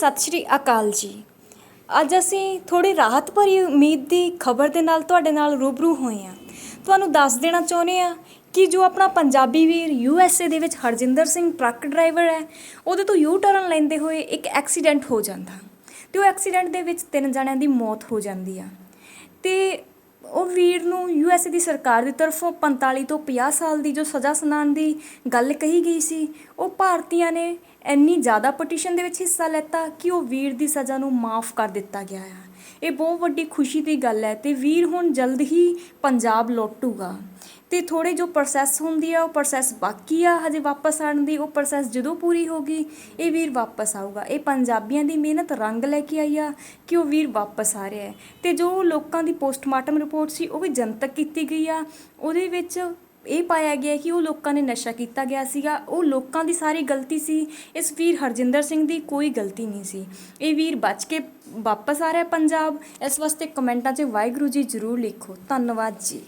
ਸਤਿ ਸ਼੍ਰੀ ਅਕਾਲ ਜੀ। ਅੱਜ ਅਸੀਂ ਥੋੜੀ ਰਾਹਤ ਭਰੀ ਉਮੀਦ ਦੀ ਖਬਰ ਦੇ ਨਾਲ ਤੁਹਾਡੇ ਨਾਲ ਰੂਬਰੂ ਹੋਏ ਹਾਂ। ਤੁਹਾਨੂੰ ਦੱਸ ਦੇਣਾ ਚਾਹੁੰਦੇ ਆ ਕਿ ਜੋ ਆਪਣਾ ਪੰਜਾਬੀ ਵੀਰ ਯੂ ਐਸ ਏ ਦੇ ਵਿੱਚ ਹਰਜਿੰਦਰ ਸਿੰਘ ਟਰੱਕ ਡਰਾਈਵਰ ਹੈ, ਉਹਦੇ ਤੋਂ ਯੂ ਟਰਨ ਲੈਂਦੇ ਹੋਏ ਇੱਕ ਐਕਸੀਡੈਂਟ ਹੋ ਜਾਂਦਾ। ਤੇ ਉਹ ਐਕਸੀਡੈਂਟ ਦੇ ਵਿੱਚ ਤਿੰਨ ਜਣਿਆਂ ਦੀ ਮੌਤ ਹੋ ਜਾਂਦੀ ਆ। ਤੇ ਉਹ ਵੀਰ ਨੂੰ ਯੂ ਐਸ ਏ ਦੀ ਸਰਕਾਰ ਦੀ ਤਰਫੋਂ 45 ਤੋਂ 50 ਸਾਲ ਦੀ ਜੋ ਸਜ਼ਾ ਸੁਣਾਉਣ ਦੀ ਗੱਲ ਕਹੀ ਗਈ ਸੀ, ਉਹ ਭਾਰਤੀਆਂ ਨੇ ਇੰਨੀ ਜ਼ਿਆਦਾ ਪਟੀਸ਼ਨ ਦੇ ਵਿੱਚ ਹਿੱਸਾ ਲੈਤਾ ਕਿ ਉਹ ਵੀਰ ਦੀ ਸਜ਼ਾ ਨੂੰ ਮਾਫ ਕਰ ਦਿੱਤਾ ਗਿਆ ਹੈ ਇਹ ਬਹੁਤ ਵੱਡੀ ਖੁਸ਼ੀ ਦੀ ਗੱਲ ਹੈ ਤੇ ਵੀਰ ਹੁਣ ਜਲਦ ਹੀ ਪੰਜਾਬ ਲੌਟੂਗਾ। ਤੇ ਥੋੜੇ ਜੋ ਪ੍ਰੋਸੈਸ ਹੁੰਦੀ ਆ, ਉਹ ਪ੍ਰੋਸੈਸ ਬਾਕੀ ਆ ਹਜੇ ਵਾਪਸ ਆਉਣ ਦੀ, ਉਹ ਪ੍ਰੋਸੈਸ ਜਦੋਂ ਪੂਰੀ ਹੋਗੀ ਇਹ ਵੀਰ ਵਾਪਸ ਆਊਗਾ। ਇਹ ਪੰਜਾਬੀਆਂ ਦੀ ਮਿਹਨਤ ਰੰਗ ਲੈ ਕੇ ਆਈ ਆ ਕਿ ਉਹ ਵੀਰ ਵਾਪਸ ਆ ਰਿਹਾ ਹੈ। ਤੇ ਜੋ ਲੋਕਾਂ ਦੀ ਪੋਸਟਮਾਰਟਮ ਰਿਪੋਰਟ ਸੀ, ਉਹ ਵੀ ਜਨਤਕ ਕੀਤੀ ਗਈ ਆ। ਉਹਦੇ ਵਿੱਚ ਇਹ ਪਾਇਆ ਗਿਆ ਕਿ ਉਹ ਲੋਕਾਂ ਨੇ ਨਸ਼ਾ ਕੀਤਾ ਗਿਆ ਸੀਗਾ। ਉਹ ਲੋਕਾਂ ਦੀ ਸਾਰੀ ਗਲਤੀ ਸੀ। ਇਸ ਵੀਰ ਹਰਜਿੰਦਰ ਸਿੰਘ ਦੀ ਕੋਈ ਗਲਤੀ ਨਹੀਂ ਸੀ। ਇਹ ਵੀਰ ਬਚ ਕੇ ਵਾਪਸ ਆ ਰਿਹਾ ਪੰਜਾਬ। ਇਸ ਵਾਸਤੇ ਕਮੈਂਟਾਂ 'ਚ ਵਾਹਿਗੁਰੂ ਜੀ ਜ਼ਰੂਰ ਲਿਖੋ। ਧੰਨਵਾਦ ਜੀ।